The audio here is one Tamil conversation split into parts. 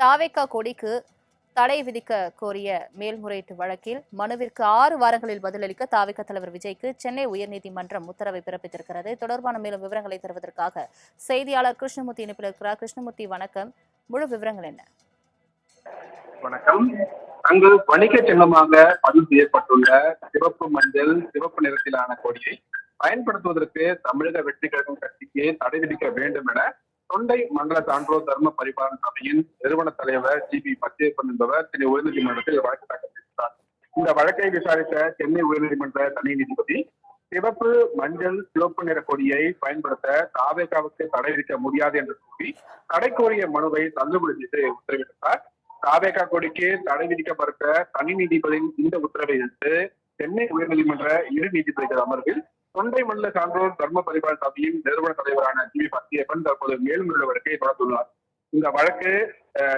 தாவேக்கா கொடிக்கு தடை விதிக்க கோரிய மேல்முறையீட்டு வழக்கில் மனுவிற்கு ஆறு வாரங்களில் பதிலளிக்க தாவிக தலைவர் விஜய்க்கு சென்னை உயர்நீதிமன்றம் உத்தரவை பிறப்பித்திருக்கிறது. தொடர்பான மேலும் விவரங்களை தருவதற்காக செய்தியாளர் கிருஷ்ணமூர்த்தி இணைப்பில் இருக்கிறார். கிருஷ்ணமூர்த்தி வணக்கம். முழு விவரங்கள் என்ன? வணக்கம். அங்கு வணிக சின்னமாக பதிவு செய்யப்பட்டுள்ள சிவப்பு மஞ்சள் சிவப்பு நிறத்திலான கொடியை பயன்படுத்துவதற்கு தமிழக வெற்றி கழகம் கட்சிக்கு தடை விதிக்க வேண்டும் என தொண்டை மண்டல சான்றோர் தர்ம பரிபாலன சபையின் நிறுவன தலைவர் ஜி பி பச்சையப்பன் என்பவர் சென்னை உயர்நீதிமன்றத்தில் வழக்கு தாக்கல் செய்தார். இந்த வழக்கை விசாரித்த சென்னை உயர்நீதிமன்ற தனி நீதிபதி சிவப்பு மஞ்சள் சிவப்பு நிற கொடியை பயன்படுத்த தாவேகாவுக்கு தடை விதிக்க முடியாது என்று கூறி தடை கோரிய மனுவை தள்ளுபடி செய்து உத்தரவிட்டார். தாவேகா கொடிக்கு தடை விதிக்கப்பட்ட தனி நீதிபதியின் இந்த உத்தரவை எதிர்த்து சென்னை உயர்நீதிமன்ற இரு நீதிபதிகள் அமர்வில் தொண்டை மல்ல சான்றோர் தர்ம பரிபாலன சபையின் நிறுவன தலைவரான ஜி பத்தியப்பன் தற்போது மேல்முறை வழக்கை தொடர்ந்துள்ளார் இந்த வழக்கு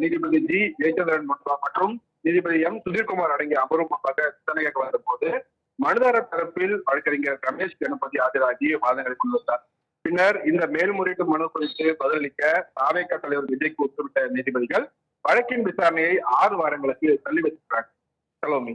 நீதிபதி ஜி. ஜெயச்சந்திரன் மற்றும் மற்றும் நீதிபதி எம். சுதீர்குமார் அடங்கிய அமர்வு முன்பாக விசாரணையாக வந்தபோது மனுதாரர் தரப்பில் வழக்கறிஞர் ரமேஷ் கணபதி ஆஜராகி வாதங்களை கொண்டுள்ளார் பின்னர் இந்த மேல்முறையீட்டு மனு குறித்து பதிலளிக்க தாவேக தலைவர் விஜய்க்கு உத்தரவிட்ட நீதிபதிகள் வழக்கின் விசாரணையை ஆறு வாரங்களுக்கு தள்ளி வைத்திருக்கிறார் சலோமி